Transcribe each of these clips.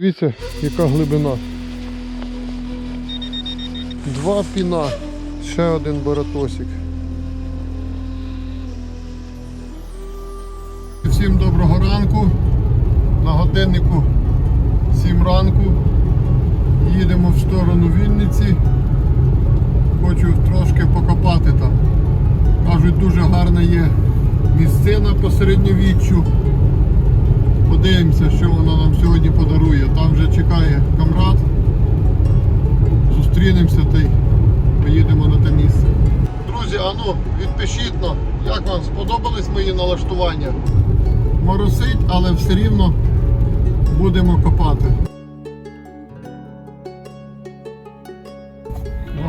Дивіться, яка глибина. Два піна. Ще один баратосик. Всім доброго ранку. На годиннику 7 ранку. Їдемо в сторону Вінниці. Хочу трошки покопати там. Кажуть, дуже гарна є місцина по середньовіччю. Подивимося, що вона нам сьогодні подарує. Там вже чекає камрад. Зустрінемося та й поїдемо на те місце. Друзі, а ну, відпишіть нам, як вам сподобались мої налаштування. Моросить, але все рівно будемо копати.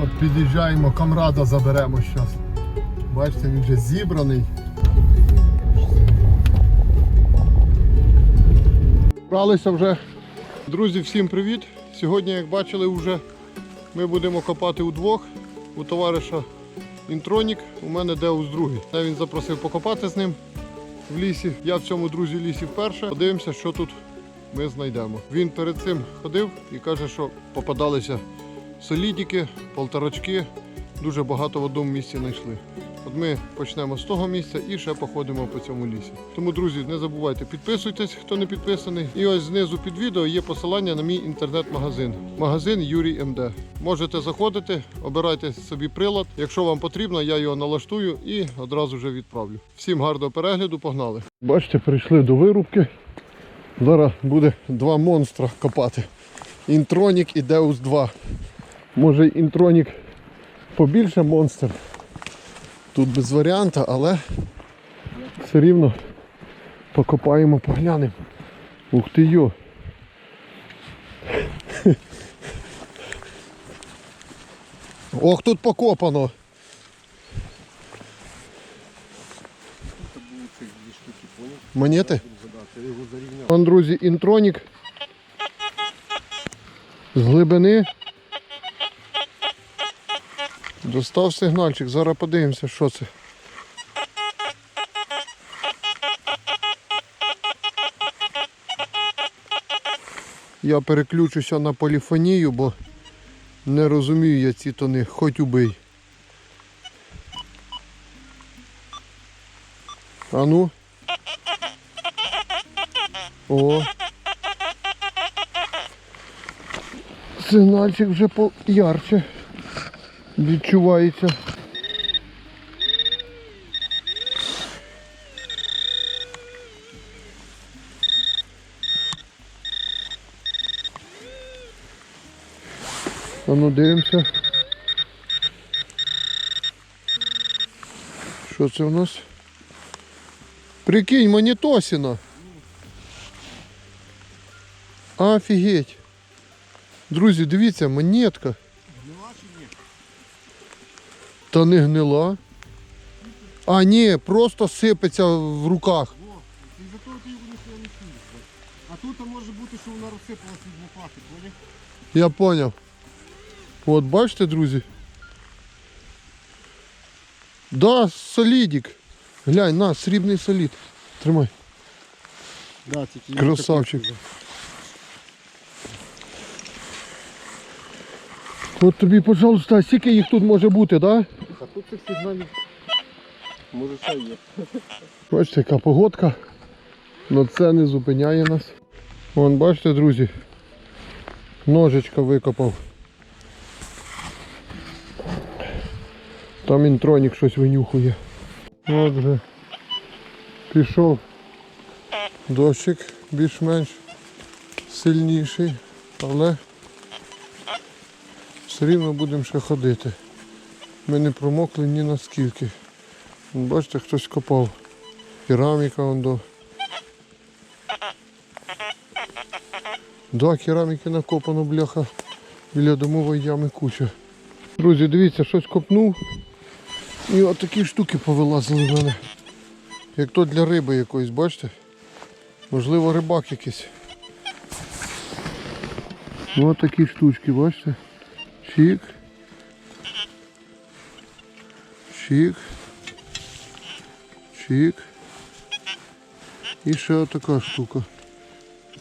От, під'їжджаємо, камрада заберемо зараз. Бачите, він вже зібраний. Бралися вже. Друзі, всім привіт! Сьогодні, як бачили, вже ми будемо копати удвох. У товариша Інтронік, у мене Деус другий. Та Він запросив покопати з ним в лісі. Я в цьому друзі лісі вперше. Подивимося, що тут ми знайдемо. Він перед цим ходив і каже, що попадалися солідіки, полторачки. Дуже багато в одному місці знайшли. От ми почнемо з того місця і ще походимо по цьому лісі. Тому, друзі, не забувайте, підписуйтесь, хто не підписаний. І ось знизу під відео є посилання на мій інтернет-магазин. Магазин Юрій МД. Можете заходити, обирайте собі прилад. Якщо вам потрібно, я його налаштую і одразу вже відправлю. Всім гарного перегляду, погнали. Бачите, прийшли до вирубки. Зараз буде два монстра копати. Інтронік і Деус 2. Може інтронік побільше монстр. Тут без варіанта, але все рівно покопаємо, поглянемо. Ух ти йо. Ох, тут покопано. Монети? Вон, друзі, інтронік. З глибини. Достав сигнальчик, зараз подивимося, що це. Я переключуся на поліфонію, бо не розумію я ці тони, хоч убий. А ну. О. Сигнальчик вже поярче відчувається. А ну дивимося. Що це у нас? Прикинь, монітосіна. Офігеть. Друзі, дивіться, монетка. Та не гнила. А, ні, просто сипеться в руках. І за того ти його ніхто не чуєш. А тут може бути, що вона розсипалась від лопати, поняв? Я поняв. От бачите, друзі? Да, солідік. Глянь, на, срібний солід. Тримай. Да, тільки я Красавчик. такий От тобі, пожалуйста, а скільки їх тут може бути, так? Да? Цих сигналів може це є. Бачите, яка погодка. Но це не зупиняє нас. Вон, бачите, друзі, ножичка викопав. Там інтронік щось винюхує. От вже пішов дощик більш-менш сильніший, але все рівно будемо ще ходити. Ми не промокли ні наскільки. Бачите, хтось копав. Кераміка он до. Да, кераміки накопано, бляха. Біля домової ями куча. Друзі, дивіться, щось копнув. І от такі штуки повилазили в мене. Як то для риби якоїсь, бачите? Можливо, рибак якийсь. Ось такі штучки, бачите? Чик. Чик. Чик. І ще така штука.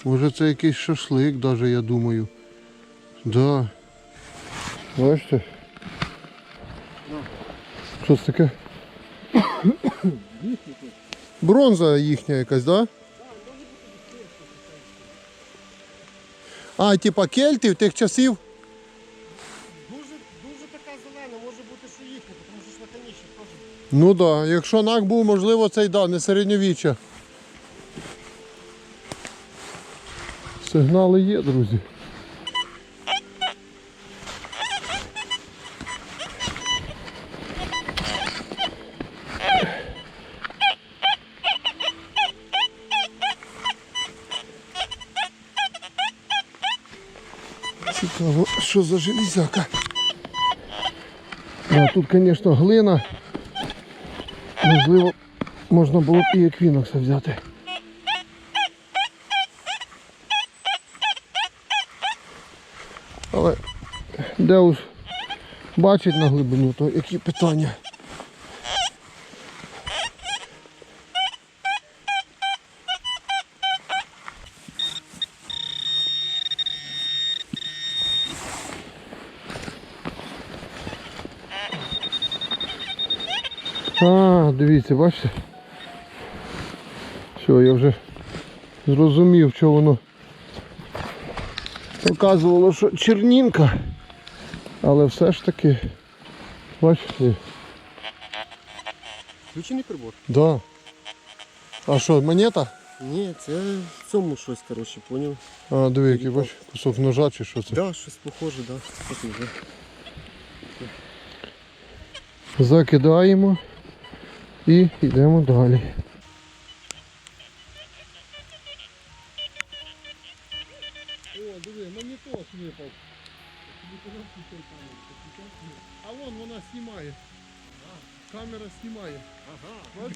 Може це якийсь шашлик, даже, я думаю. Да. Бачите? Що це таке? Бронза їхня якась, да? А, типа кельтів тих часів? Ну так, да. якщо нак був, можливо, цей да, не середньовіччя. Сигнали є, друзі. Цікаво, що за железяка. Да, тут, звісно, глина. Можливо, можна було б і еквінокса взяти. Але Деус бачить на глибину, то які питання. А, дивіться, бачите? Все, я вже зрозумів, що воно показувало, що чернінка. Але все ж таки, бачите, Включений прибор? да. А що, монета? Ні, це в цьому щось, коротше, поняв. А, диви, який бач, кусок ножа чи що це. Да, щось похоже, да. Щось. Закидаємо і йдемо далі. О, диви, монітор випав. А вон вона знімає. Камера знімає. Ага,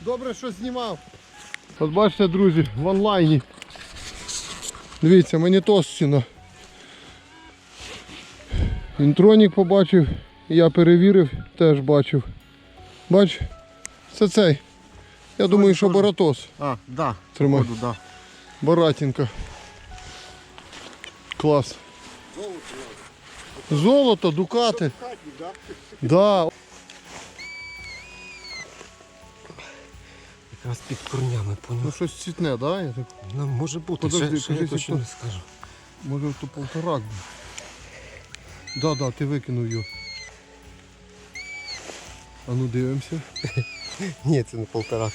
Добре, що знімав. От бачите, друзі, в онлайні. Дивіться, монітосціна. Інтронік побачив, я перевірив, теж бачив. Бач, це цей. Я думаю, що. Баратос. А, да. Тримай. Походу, да. Баратінка. Клас. Золото, дукати. Да? Якраз під корнями, Ну щось цвітне, да? Я так... Ну, може бути, Подожди, ще, ще я точно не скажу. Може то полторак був. Да, да, ти викинув його. А ну дивимося. Ні, це не полтора.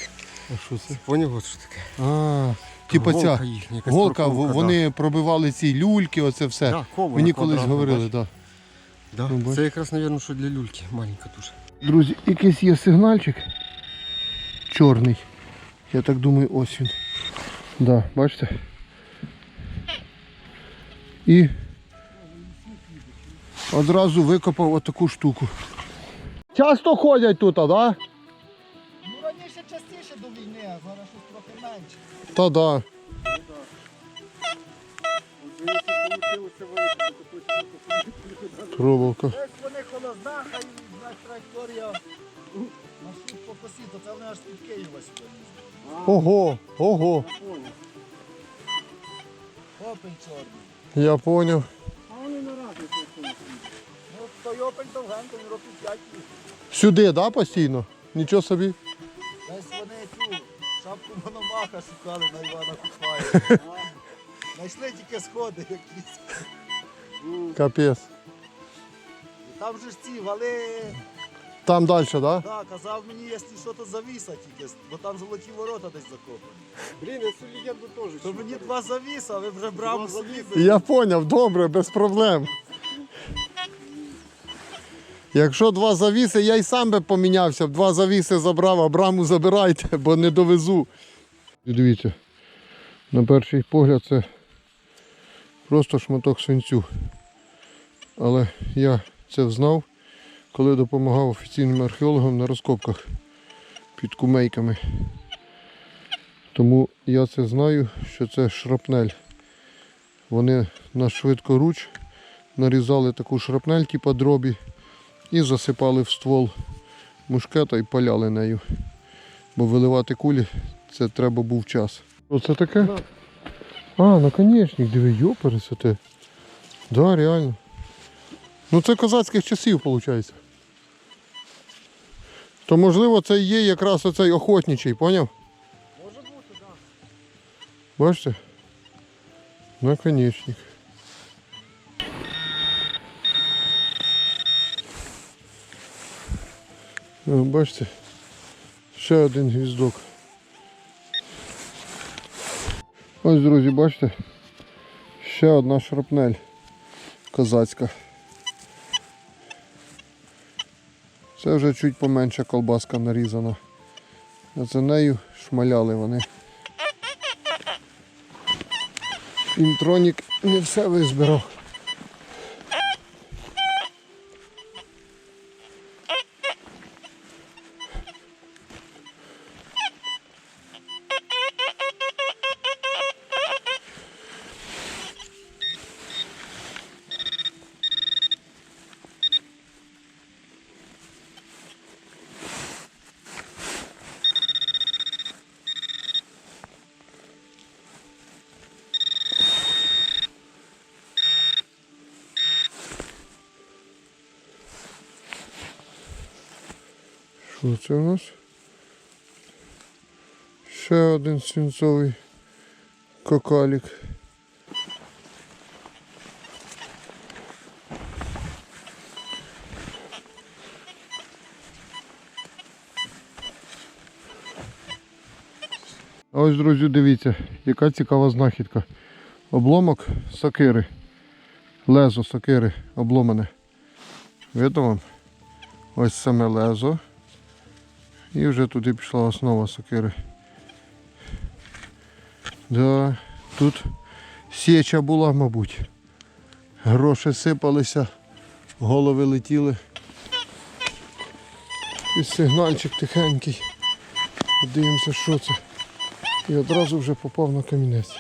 А що це? Поняв, от що таке? А, типа Голка ця їхня, якась голка, в- проковка, вони пробивали ці люльки, оце все. Да, кована Мені колись квадратна, говорили, так. Да. Ну, бач. Це якраз, мабуть, що для люльки. Маленька дуже. Друзі, якийсь є сигнальчик чорний. Я так думаю, ось він. Да, бачите? І одразу викопав отаку штуку. Часто ходять тут, а да? Ну раніше частіше до війни, а зараз щось трохи менше. Та да. Пробовка. Ось вони коло знаха і знаєш, траєкторія маршрут по косі, то це вони аж від Києва сюди. Ого, ого. Опель чорний. Я поняв. А Ну той опель довгенько, він років 5 їх. Сюди, да, постійно? Нічого собі. Десь вони цю шапку Мономаха шукали на Івана Купая. Знайшли тільки сходи якісь. Капець. Там же ж ці вали, Там далі, да? да, казав мені, якщо що, то завіса тільки, бо там золоті ворота десь закопані. Блін, я цю легенду теж. То мені два завіса, ви вже Два собі. Я поняв, добре, без проблем. Якщо два завіси, я й сам би помінявся, два завіси забрав, а браму забирайте, бо не довезу. Дивіться, на перший погляд це просто шматок свинцю. Але я це знав, коли допомагав офіційним археологам на розкопках під кумейками. Тому я це знаю, що це шрапнель. Вони на швидкоруч нарізали таку шрапнель, типу дробі, і засипали в ствол мушкета і паляли нею. Бо виливати кулі Це треба був час. Оце таке? А, наконечник, диви, йопереся ти. Да, реально. Ну це козацьких часів, виходить. То можливо це і є якраз оцей охотничий, поняв? Може бути, так. Бачите? Наконечник. Бачите? Ще один гвіздок. Ось, друзі, бачите? Ще одна шрапнель козацька. Це вже чуть поменша колбаска нарізана. За нею шмаляли вони. Інтронік не все визбирав. Що це у нас? Ще один свинцовий кокалік. Ось, друзі, дивіться, яка цікава знахідка. Обломок сокири. Лезо сокири обломане. Видно вам? Ось саме лезо. І вже туди пішла основа сокири. Да, тут січа була, мабуть. Гроші сипалися, голови летіли. І сигнальчик тихенький. Дивимося, що це. І одразу вже попав на камінець.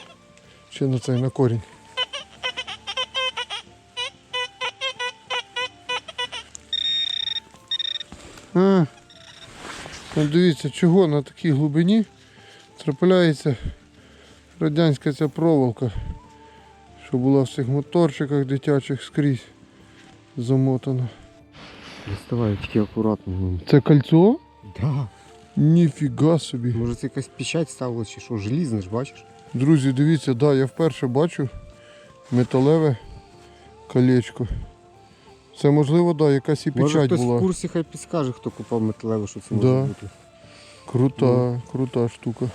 Чи на цей на корінь. Ну, дивіться, чого на такій глибині трапляється радянська ця проволока, що була в цих моторчиках дитячих скрізь замотана. Доставай тільки акуратно. Це кольцо? Да. Ніфіга собі. Може це якась печать ставила чи що, желізне ж, бачиш? Друзі, дивіться, да, я вперше бачу металеве колечко. Це можливо, да, якась і Може печать хтось була. в курсі хай підскаже, хто купав металеве, що це Да. може бути. Крута, крута штука.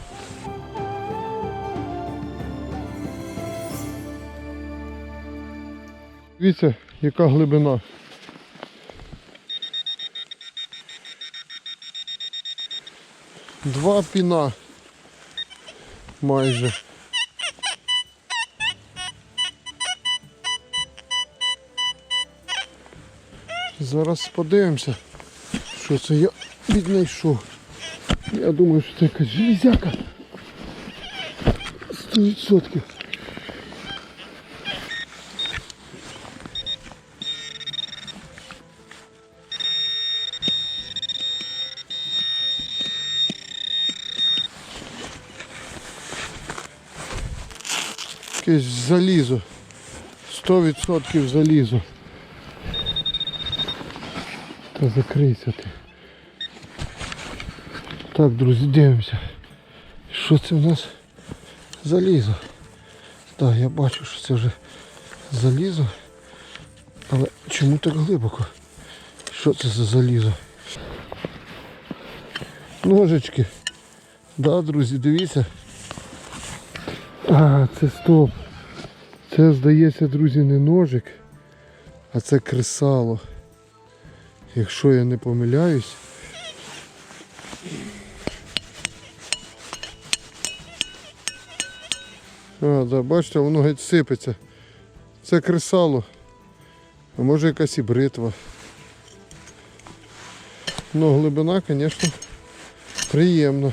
Дивіться, яка глибина. Два піна майже. Зараз подивимося, що це я віднайшов. Я думаю, що це якась железяка. Сто відсотків. Якесь залізо. Сто відсотків залізо. Та закрийся ти. Так, друзі, дивимося. Що це в нас? Залізо. Так, я бачу, що це вже залізо. Але чому так глибоко? Що це за залізо? Ножички. Да, друзі, дивіться. А, це стоп. Це, здається, друзі, не ножик, а це кресало. Якщо я не помиляюсь. А, да, бачите, воно геть сипеться. Це кресало. А може якась і бритва. Ну, глибина, звісно, приємна.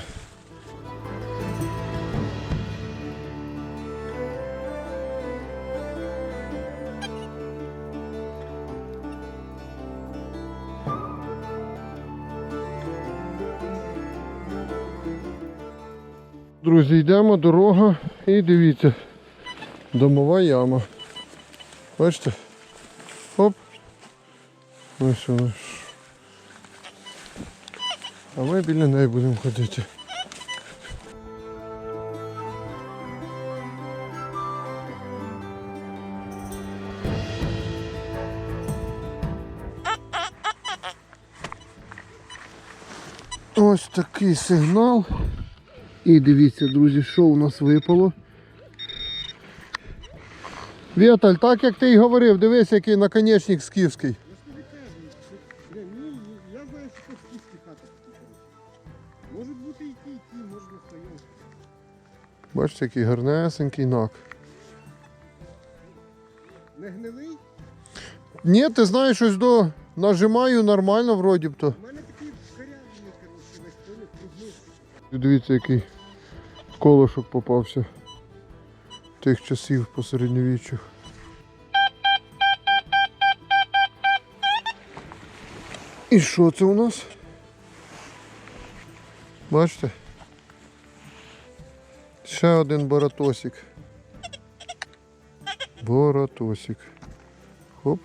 Друзі, йдемо, дорога і дивіться. Домова яма. Бачите? Оп. Ось вона. А ми біля неї будемо ходити. Ось такий сигнал. І дивіться, друзі, що у нас випало. Віталь, так як ти й говорив, дивись, який наконечник скіфський. Я, знаю, що скіфські хати. Може бути і ті, і ті, може на. Бачите, який гарнесенький нак. Не гнилий? Ні, ти знаєш, щось до нажимаю нормально вроді б то. У мене Дивіться, який колошок попався тих часів по середньовіччю. І що це у нас? Бачите? Ще один боратосик. Боратосик. Хоп.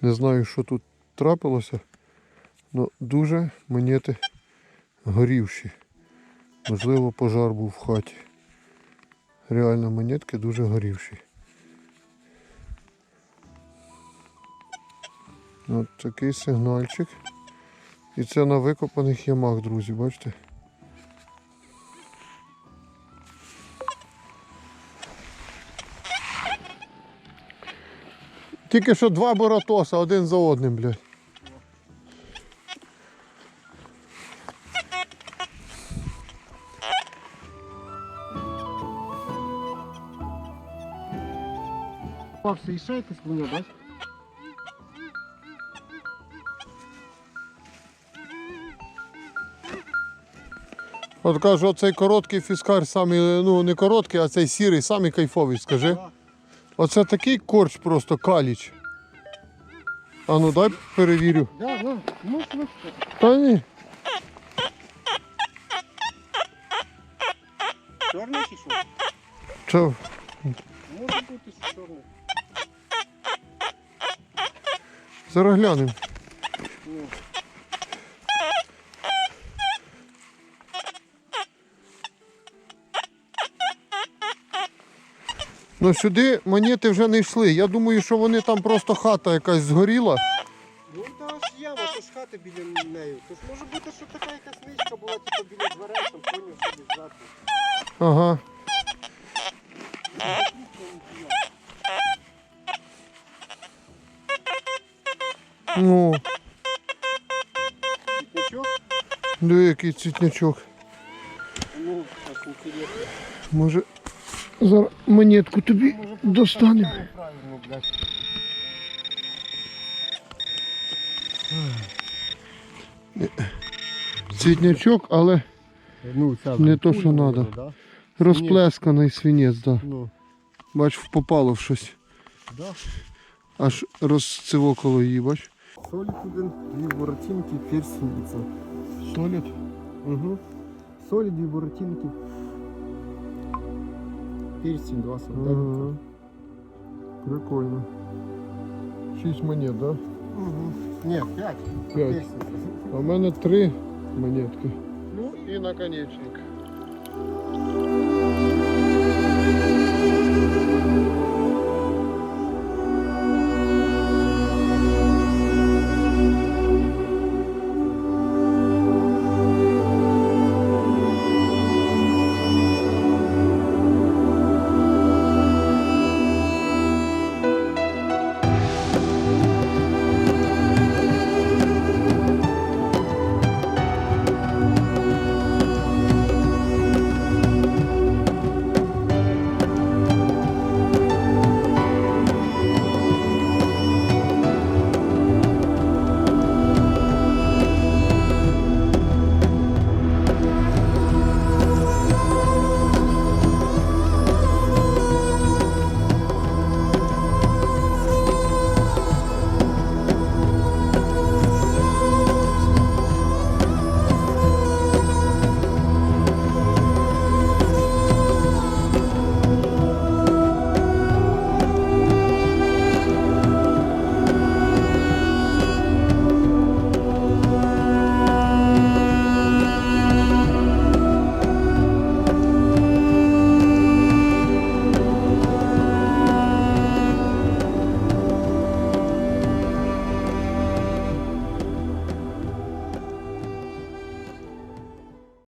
Не знаю, що тут трапилося. Ну, дуже монети горівші. Можливо, пожар був в хаті. Реально монетки дуже горівші. От такий сигнальчик. І це на викопаних ямах, друзі, бачите? Тільки що два боратоса один за одним, блядь. Попався і ще якась бач? От кажу, оцей короткий фіскар самий, ну не короткий, а цей сірий, самий кайфовий, скажи. Оце такий корч просто каліч. А ну дай перевірю. Да, да, ну, ну, Та ні. чорний чи що? Це Може бути, що чорний. Зараз глянемо. Ну, сюди монети вже не йшли. Я думаю, що вони там просто хата якась згоріла. ну та ж яма, то ж хата біля неї. Тож може бути, що така якась ничка була, типу біля дверей, там поняв собі ззаду. Ага. Ну, Нічого? диви, який цвітнячок. Ну, так інтересно. Може зараз монетку тобі достанемо. Правильно, блядь. Цвітнячок, але Ну, ця Не то, що надо. Да? розплесканий свинець, да. Ну, Бач, попало в щось. да. Аж розцивокало її, бач. Солід один, дві воротинки, персень і це. Солід. Угу. Солі, дві воротинки. Персень, два солдата. Ага. Прикольно. Шість монет, да? Угу. Ні, п'ять. П'ять. Персень. А в мене три монетки. Ну, І наконечник.